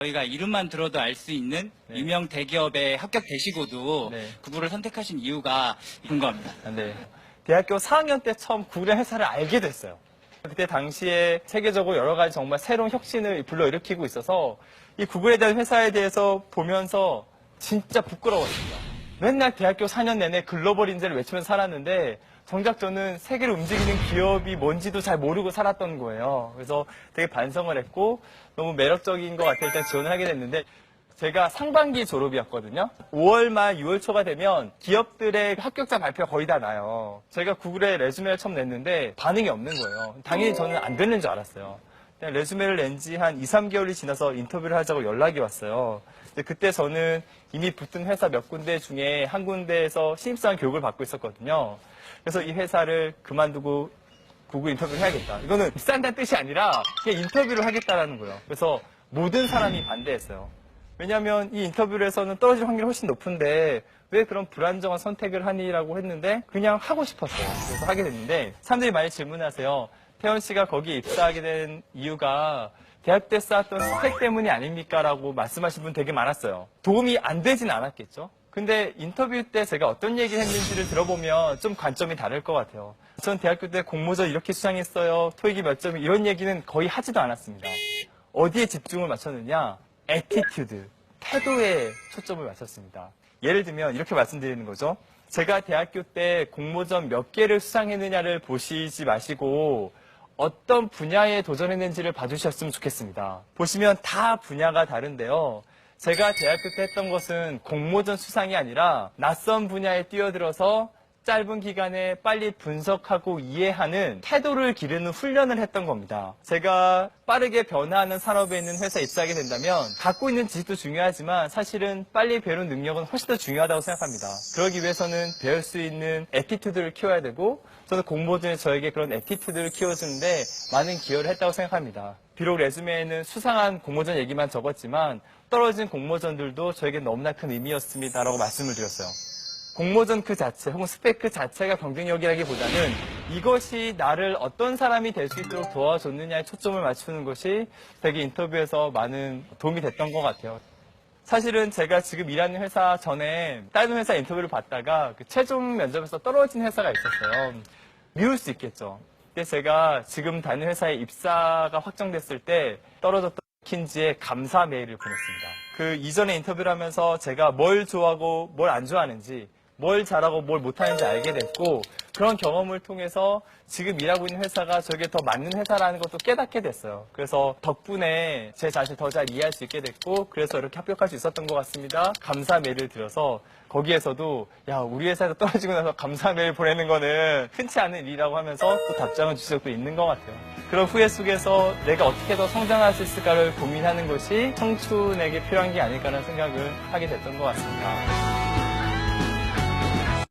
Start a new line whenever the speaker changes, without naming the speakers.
저희가 이름만 들어도 알 수 있는
네.
유명 대기업에 합격되시고도
네.
구글을 선택하신 이유가 궁금합니다.
네. 대학교 4학년 때 처음 구글의 회사를 알게 됐어요. 그때 당시에 세계적으로 여러 가지 정말 새로운 혁신을 불러일으키고 있어서 이 구글에 대한 회사에 대해서 보면서 진짜 부끄러웠습니다. 맨날 대학교 4년 내내 글로벌 인재를 외치면서 살았는데 정작 저는 세계를 움직이는 기업이 뭔지도 잘 모르고 살았던 거예요. 그래서 되게 반성을 했고 너무 매력적인 것 같아 일단 지원을 하게 됐는데 제가 상반기 졸업이었거든요. 5월 말 6월 초가 되면 기업들의 합격자 발표가 거의 다 나요. 제가 구글에 레주메를 처음 냈는데 반응이 없는 거예요. 당연히 저는 안 되는 줄 알았어요. 그냥 레주메를 낸 지 한 2, 3개월이 지나서 인터뷰를 하자고 연락이 왔어요. 그때 저는 이미 붙은 회사 몇 군데 중에 한 군데에서 신입사원 교육을 받고 있었거든요. 그래서 이 회사를 그만두고 구글 인터뷰를 해야겠다. 이거는 비싼다는 뜻이 아니라 그냥 인터뷰를 하겠다라는 거예요. 그래서 모든 사람이 반대했어요. 왜냐하면 이 인터뷰를 해서는 떨어질 확률이 훨씬 높은데 왜 그런 불안정한 선택을 하니라고 했는데 그냥 하고 싶었어요. 그래서 하게 됐는데 사람들이 많이 질문하세요. 태원 씨가 거기에 입사하게 된 이유가 대학 때 쌓았던 스펙 때문이 아닙니까? 라고 말씀하신 분 되게 많았어요. 도움이 안 되진 않았겠죠? 근데 인터뷰 때 제가 어떤 얘기를 했는지를 들어보면 좀 관점이 다를 것 같아요. 전 대학교 때 공모전 이렇게 수상했어요. 토익이 몇 점이 이런 얘기는 거의 하지도 않았습니다. 어디에 집중을 맞췄느냐? 에티튜드, 태도에 초점을 맞췄습니다. 예를 들면 이렇게 말씀드리는 거죠. 제가 대학교 때 공모전 몇 개를 수상했느냐를 보시지 마시고 어떤 분야에 도전했는지를 봐주셨으면 좋겠습니다. 보시면 다 분야가 다른데요. 제가 대학교 때 했던 것은 공모전 수상이 아니라 낯선 분야에 뛰어들어서 짧은 기간에 빨리 분석하고 이해하는 태도를 기르는 훈련을 했던 겁니다. 제가 빠르게 변화하는 산업에 있는 회사에 입사하게 된다면 갖고 있는 지식도 중요하지만 사실은 빨리 배우는 능력은 훨씬 더 중요하다고 생각합니다. 그러기 위해서는 배울 수 있는 에티튜드를 키워야 되고 저는 공모전에 저에게 그런 에티튜드를 키워주는데 많은 기여를 했다고 생각합니다. 비록 레즈메에는 수상한 공모전 얘기만 적었지만 떨어진 공모전들도 저에게 너무나 큰 의미였습니다라고 말씀을 드렸어요. 공모전 그 자체 혹은 스펙 그 자체가 경쟁력이라기보다는 이것이 나를 어떤 사람이 될 수 있도록 도와줬느냐에 초점을 맞추는 것이 되게 인터뷰에서 많은 도움이 됐던 것 같아요. 사실은 제가 지금 일하는 회사 전에 다른 회사 인터뷰를 받다가 그 최종 면접에서 떨어진 회사가 있었어요. 미울 수 있겠죠. 근데 제가 지금 다니는 회사에 입사가 확정됐을 때 떨어졌던 킨지에 감사 메일을 보냈습니다. 그 이전에 인터뷰를 하면서 제가 뭘 좋아하고 뭘 안 좋아하는지 뭘 잘하고 뭘 못하는지 알게 됐고 그런 경험을 통해서 지금 일하고 있는 회사가 저에게 더 맞는 회사라는 것도 깨닫게 됐어요. 그래서 덕분에 제 자신을 더 잘 이해할 수 있게 됐고 그래서 이렇게 합격할 수 있었던 것 같습니다. 감사 메일을 드려서 거기에서 도 야 우리 회사에서 떨어지고 나서 감사 메일 보내는 거는 흔치 않은 일이라고 하면서 또 답장을 주신 적도 있는 것 같아요. 그런 후회 속에서 내가 어떻게 더 성장할 수 있을까를 고민하는 것이 청춘에게 필요한 게 아닐까라는 생각을 하게 됐던 것 같습니다.